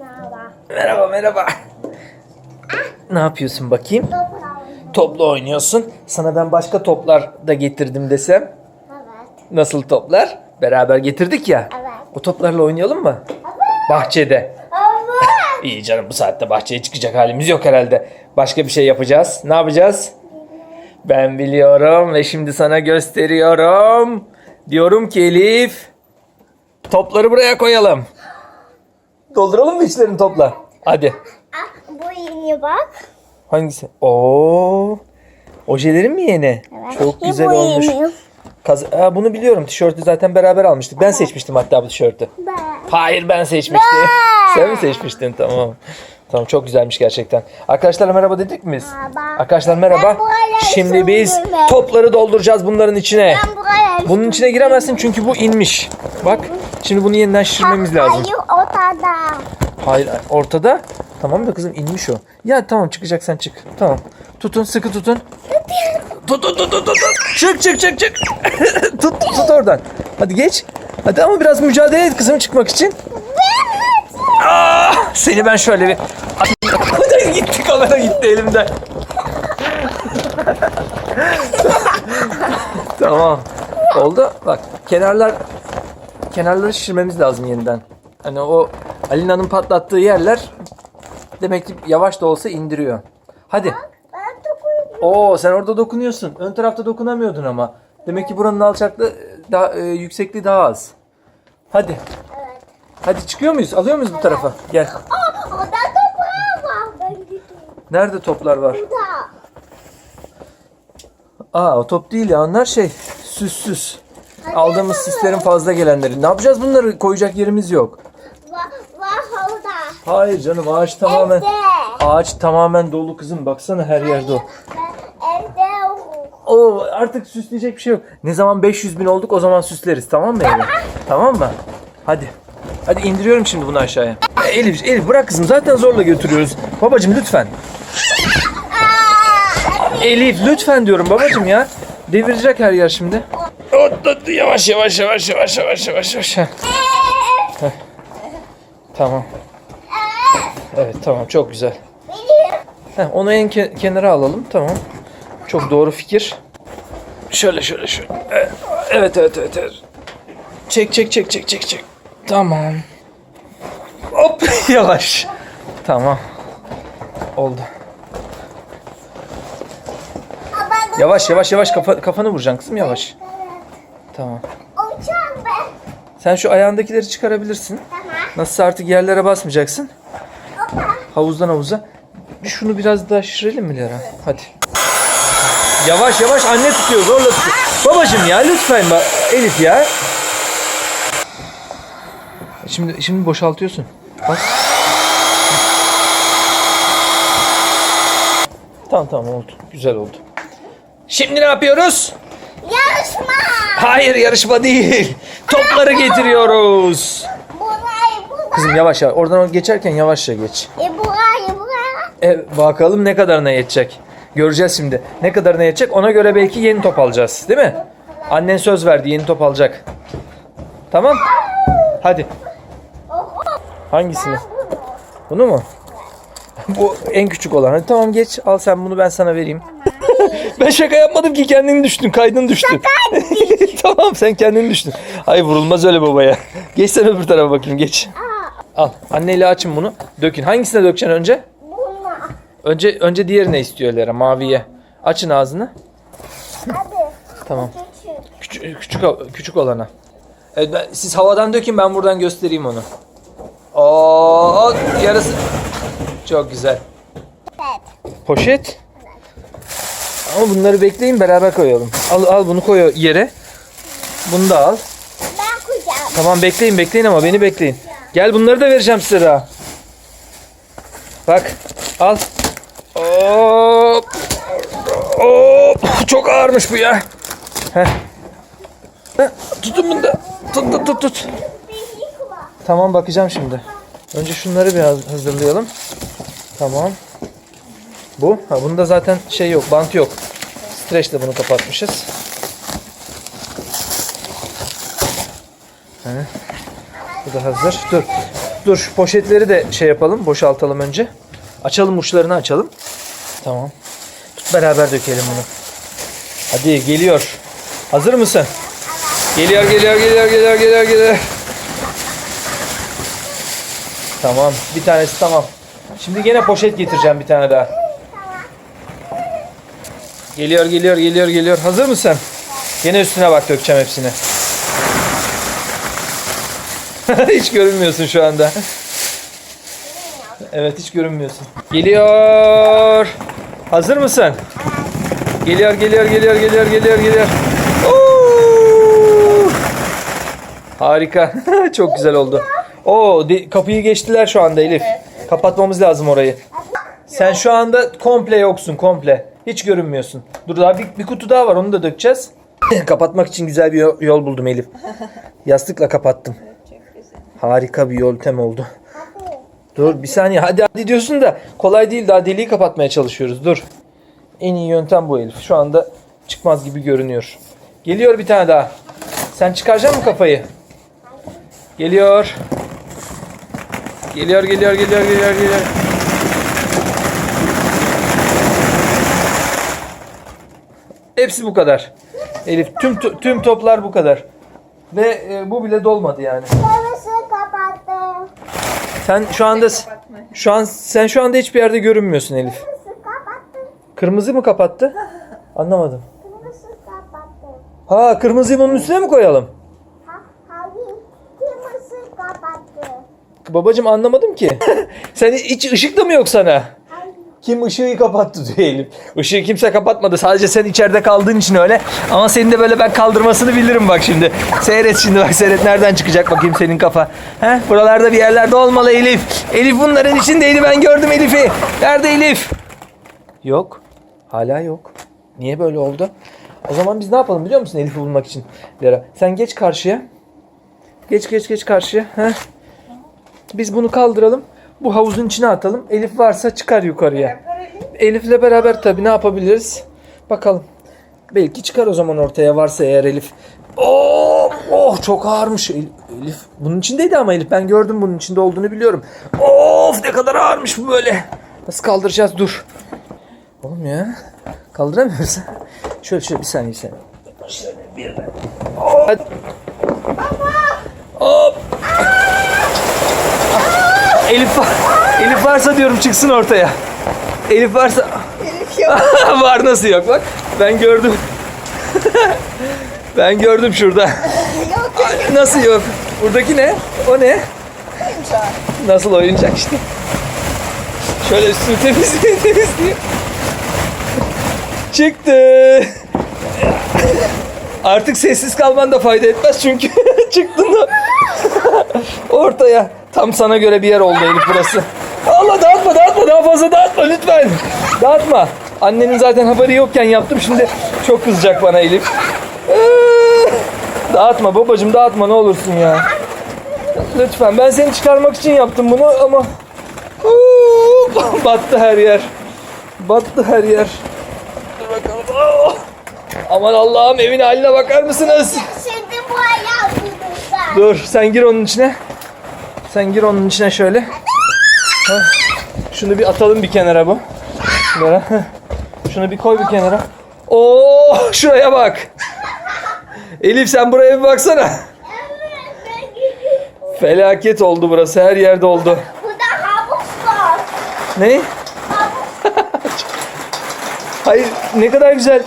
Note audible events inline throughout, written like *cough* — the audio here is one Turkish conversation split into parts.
Merhaba. Merhaba merhaba. Ne yapıyorsun bakayım? Topla oynuyorsun. Sana ben başka toplar da getirdim desem. Evet. Nasıl toplar? Beraber getirdik ya. Evet. O toplarla oynayalım mı? Bahçede. Evet. İyi canım bu saatte bahçeye çıkacak halimiz yok herhalde. Başka bir şey yapacağız. Ne yapacağız? Ben biliyorum ve şimdi sana gösteriyorum. Diyorum ki Elif. Topları buraya koyalım. Dolduralım mı içlerini topla? Hadi. Bu yeni bak. Hangisi? Oo. Ojelerin mi yeni? Evet. Çok güzel bu olmuş. yeni. Kaz- Aa, bunu biliyorum. Tişörtü zaten beraber almıştık. Ben seçmiştim hatta bu tişörtü. Ben. Hayır ben seçmiştim. Ben. Sen mi seçmiştin? Tamam. Tamam çok güzelmiş gerçekten. Arkadaşlar merhaba dedik mi biz? Merhaba. Arkadaşlar merhaba. Şimdi biz topları dolduracağız bunların içine. Ben buraya. Bunun içine giremezsin çünkü bu inmiş. Bak şimdi bunu yeniden şişirmemiz lazım. Hayır ortada. Hayır ortada. Tamam da kızım inmiş o. Ya tamam çıkacaksan çık. Tamam. Tutun sıkı tutun. Tut tut tut tut tut. Çık çık çık çık. *laughs* tut tut oradan. Hadi geç. Hadi ama biraz mücadele et kızım çıkmak için. Aa, seni ben şöyle bir... *laughs* Gitti kamera gitti elimden. *laughs* tamam. Oldu. Bak kenarlar kenarları şişirmemiz lazım yeniden. Hani o Alina'nın patlattığı yerler demek ki yavaş da olsa indiriyor. Hadi. Ben dokunuyorum. Oo sen orada dokunuyorsun. Ön tarafta dokunamıyordun ama. Demek ki buranın alçaklığı daha e, yüksekliği daha az. Hadi. Evet. Hadi çıkıyor muyuz? Alıyor muyuz bu tarafa? Gel. Aa, orada toprağı var. Ben gidiyorum. Nerede toplar var? Burada. Aa o top değil ya. Onlar şey süs süs. Aldığımız sislerin fazla gelenleri. Ne yapacağız bunları? Koyacak yerimiz yok. Var, var. Hayır canım ağaç tamamen Evde. ağaç tamamen dolu kızım. Baksana her yerde o. Evde yok. Oo artık süsleyecek bir şey yok. Ne zaman 500 bin olduk o zaman süsleriz tamam mı Elif? Tamam mı? Hadi. Hadi indiriyorum şimdi bunu aşağıya. Elif, Elif bırak kızım zaten zorla götürüyoruz. Babacım lütfen. Elif lütfen diyorum babacım ya. Devirecek her yer şimdi. Ot, ot, Yavaş yavaş yavaş yavaş yavaş yavaş yavaş. Tamam. Evet tamam çok güzel. Heh, onu en ke- kenara alalım. Tamam. Çok doğru fikir. Şöyle şöyle şöyle. Evet evet evet evet. evet. Çek çek çek çek çek çek. Tamam. Hop *laughs* yavaş. Tamam. Oldu. Yavaş yavaş yavaş kafa, kafanı vuracaksın kızım yavaş. Tamam. uçağım ben. Sen şu ayağındakileri çıkarabilirsin. Tamam. Nasılsa artık yerlere basmayacaksın. Hoppa. Havuzdan havuza. Bir şunu biraz daha şişirelim mi Lera? Hadi. Yavaş yavaş anne tutuyor zorla tutuyor. Babacım ya lütfen bak Elif ya. Şimdi şimdi boşaltıyorsun. Bak. Tamam tamam oldu. Güzel oldu. Şimdi ne yapıyoruz? Hayır yarışma değil. Topları getiriyoruz. Kızım yavaş yavaş. Oradan geçerken yavaşça geç. E. E, bakalım ne kadarına yetecek. Göreceğiz şimdi. Ne kadarına yetecek ona göre belki yeni top alacağız. Değil mi? Annen söz verdi yeni top alacak. Tamam. Hadi. Hangisini? Bunu. Bunu mu? Bu en küçük olan. Hadi tamam geç. Al sen bunu ben sana vereyim. Ben şaka yapmadım ki kendin düştün. Kaydın düştü. *laughs* tamam sen kendin düştün. Ay vurulmaz öyle babaya. Geç sen öbür tarafa bakayım geç. Aa, Al. Anneyle açın bunu. Dökün. Hangisine dökeceksin önce? Önce önce diğerine istiyor Lera maviye. Açın ağzını. Hadi. Tamam. Küçük. Küçük küçük, olana. Evet ben, siz havadan dökün ben buradan göstereyim onu. Oo yarısı. Çok güzel. Evet. Poşet. Ama bunları bekleyin beraber koyalım. Al al bunu koy yere. Bunu da al. Ben koyacağım. Tamam bekleyin bekleyin ama beni bekleyin. Gel bunları da vereceğim size daha. Bak al. Hop. Hop. Çok ağırmış bu ya. Heh. Heh, Tutun bunu da. Tut tut tut tut. Tamam bakacağım şimdi. Önce şunları biraz hazırlayalım. Tamam. Bu. Ha bunda zaten şey yok, bant yok. Streçle bunu kapatmışız. He. Bu da hazır. Dur. Dur şu poşetleri de şey yapalım. Boşaltalım önce. Açalım uçlarını açalım. Tamam. Tut beraber dökelim bunu. Hadi geliyor. Hazır mısın? Geliyor geliyor geliyor geliyor geliyor geliyor. Tamam. Bir tanesi tamam. Şimdi gene poşet getireceğim bir tane daha. Geliyor geliyor geliyor geliyor. Hazır mısın? Gene üstüne bak dökeceğim hepsini. *laughs* hiç görünmüyorsun şu anda. Evet hiç görünmüyorsun. Geliyor. Hazır mısın? Geliyor geliyor geliyor geliyor geliyor geliyor. Oo! Harika. *laughs* Çok güzel oldu. Oo kapıyı geçtiler şu anda Elif. Kapatmamız lazım orayı. Sen şu anda komple yoksun komple. Hiç görünmüyorsun. Dur daha bir, bir kutu daha var onu da dökeceğiz. *laughs* Kapatmak için güzel bir yol, yol buldum Elif. *laughs* Yastıkla kapattım. Harika bir yöntem oldu. Dur bir saniye hadi hadi diyorsun da kolay değil daha deliği kapatmaya çalışıyoruz dur. En iyi yöntem bu Elif. Şu anda çıkmaz gibi görünüyor. Geliyor bir tane daha. Sen çıkaracak mısın kafayı? Geliyor. Geliyor geliyor geliyor geliyor geliyor. Hepsi bu kadar. Elif tüm tüm toplar bu kadar. Ve e, bu bile dolmadı yani. Sen şu anda şu an sen şu anda hiçbir yerde görünmüyorsun Elif. Kırmızı mı kapattı? Anlamadım. Ha kırmızıyı bunun üstüne mi koyalım? Babacım anlamadım ki. *laughs* sen hiç ışık da mı yok sana? Kim ışığı kapattı diyor Elif. Işığı kimse kapatmadı. Sadece sen içeride kaldığın için öyle. Ama senin de böyle ben kaldırmasını bilirim bak şimdi. Seyret şimdi bak seyret nereden çıkacak bakayım senin kafa. He? Buralarda bir yerlerde olmalı Elif. Elif bunların içindeydi ben gördüm Elif'i. Nerede Elif? Yok. Hala yok. Niye böyle oldu? O zaman biz ne yapalım biliyor musun Elif'i bulmak için? Lera sen geç karşıya. Geç geç geç karşıya. Heh. Biz bunu kaldıralım. Bu havuzun içine atalım. Elif varsa çıkar yukarıya. Elif'le beraber tabii ne yapabiliriz? Bakalım. Belki çıkar o zaman ortaya varsa eğer Elif. Oh, oh çok ağırmış. El- Elif bunun içindeydi ama Elif ben gördüm bunun içinde olduğunu biliyorum. Of ne kadar ağırmış bu böyle. Nasıl kaldıracağız dur. Oğlum ya. Kaldıramıyoruz. Şöyle şöyle bir saniye saniye. Şöyle bir de. Hadi. Elif var. Elif varsa diyorum çıksın ortaya. Elif varsa. Elif yok. *laughs* var nasıl yok bak. Ben gördüm. ben gördüm şurada. yok. Ay, Nasıl yok? Buradaki ne? O ne? Oyuncak. Nasıl oyuncak işte. Şöyle üstünü temizliyor temizliyor. Çıktı. Artık sessiz kalman da fayda etmez çünkü *laughs* çıktın da *laughs* ortaya. Tam sana göre bir yer oldu Elif burası. Allah dağıtma dağıtma daha fazla dağıtma lütfen. Dağıtma. Annenin zaten haberi yokken yaptım şimdi çok kızacak bana Elif. Ee, dağıtma babacım dağıtma ne olursun ya. Lütfen ben seni çıkarmak için yaptım bunu ama battı her yer. Battı her yer. Dur bakalım. Oh! Aman Allah'ım evin haline bakar mısınız? Şimdi bu ayağı. Dur sen gir onun içine. Sen gir onun içine şöyle. Şunu bir atalım bir kenara bu. Heh. Şunu bir koy bir kenara. Oo şuraya bak. Elif sen buraya bir baksana. Evet ben gidiyorum. Felaket oldu burası. Her yerde oldu. Burada havuz var. Ne? *laughs* Hayır ne kadar güzel.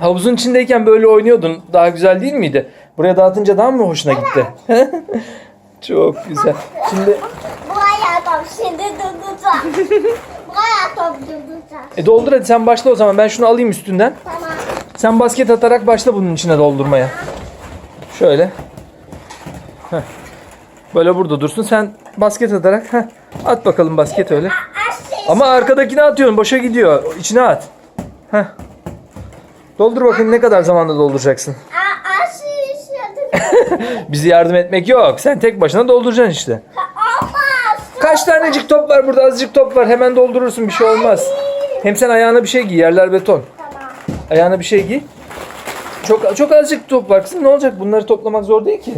Havuzun içindeyken böyle oynuyordun. Daha güzel değil miydi? Buraya dağıtınca daha mı hoşuna gitti? *laughs* Çok güzel. Şimdi Bu ayağı top şimdi durduracağım. bu ayağı top durduracağım. e doldur hadi sen başla o zaman. Ben şunu alayım üstünden. Tamam. Sen basket atarak başla bunun içine doldurmaya. Şöyle. Heh. Böyle burada dursun. Sen basket atarak heh. at bakalım basket öyle. Aşağı. Ama arkadakine atıyorsun. Boşa gidiyor. İçine at. Heh. Doldur bakayım ne kadar zamanda dolduracaksın. *laughs* Bizi yardım etmek yok. Sen tek başına dolduracaksın işte. Kaç tanecik top var burada? Azıcık top var. Hemen doldurursun. Bir şey olmaz. Hem sen ayağına bir şey giy. Yerler beton. Tamam. Ayağına bir şey giy. Çok çok azıcık top var kızım. Ne olacak? Bunları toplamak zor değil ki.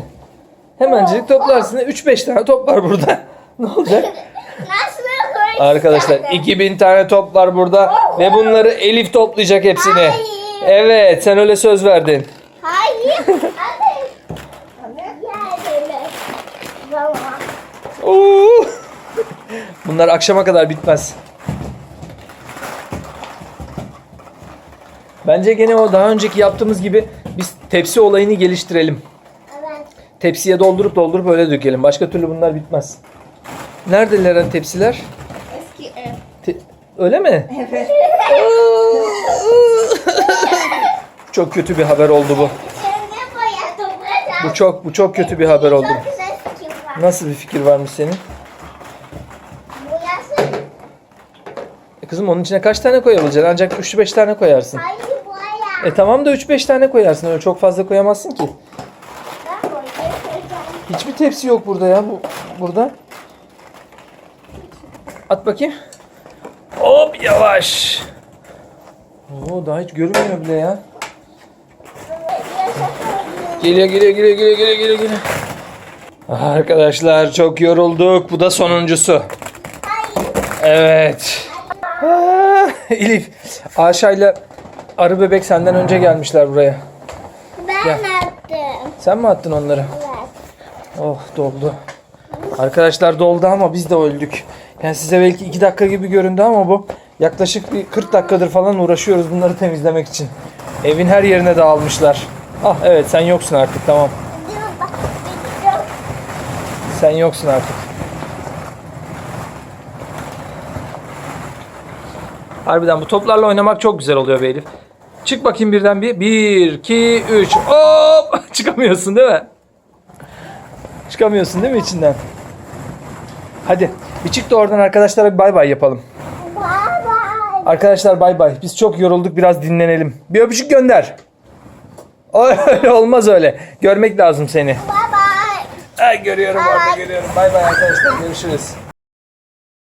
Hemencik toplarsın. 3-5 tane top var burada. *laughs* Ne olacak? Arkadaşlar 2000 tane top var burada ve bunları Elif toplayacak hepsini. Hayır. Evet sen öyle söz verdin. Hayır. *laughs* Hadi. Gel böyle. Baba. Oo. Bunlar akşama kadar bitmez. Bence gene o daha önceki yaptığımız gibi biz tepsi olayını geliştirelim. Evet. Tepsiye doldurup doldurup öyle dökelim. Başka türlü bunlar bitmez. Nerede Leren tepsiler? Eski ev. Te- öyle mi? Evet. *laughs* Çok kötü bir haber oldu bu. Şimdi boya toplayacağım. Bu çok bu çok kötü bir haber oldu. Çok güzel fikir var. Nasıl bir fikir varmış senin? Boyası. E kızım onun içine kaç tane koyabileceksin? Ancak 3-5 tane koyarsın. Hayır boya. E tamam da 3-5 tane koyarsın. Öyle çok fazla koyamazsın ki. Ben boya koyacağım. Hiçbir tepsi yok burada ya. Bu burada. At bakayım. Hop yavaş. Oo daha hiç görünmüyor bile ya. Geliyor geliyor geliyor geliyor geliyor geliyor geliyor. Arkadaşlar çok yorulduk. Bu da sonuncusu. Evet. Ah, Elif, Aşa'yla Arı Bebek senden önce gelmişler buraya. Ben Gel. attım. Sen mi attın onları? Evet. Oh doldu. Arkadaşlar doldu ama biz de öldük. Yani size belki 2 dakika gibi göründü ama bu yaklaşık bir 40 dakikadır falan uğraşıyoruz bunları temizlemek için. Evin her yerine dağılmışlar. Ah evet sen yoksun artık tamam. Sen yoksun artık. Harbiden bu toplarla oynamak çok güzel oluyor be Elif. Çık bakayım birden bir. 1, 2, 3. Hop! *laughs* Çıkamıyorsun değil mi? Çıkamıyorsun değil mi içinden? Hadi bir çık da oradan arkadaşlara bir bay bay yapalım. Bye bye. Arkadaşlar bay bay. Biz çok yorulduk biraz dinlenelim. Bir öpücük gönder. Öyle olmaz öyle. Görmek lazım seni. Bye Ay görüyorum orada görüyorum. Bay bay arkadaşlar görüşürüz.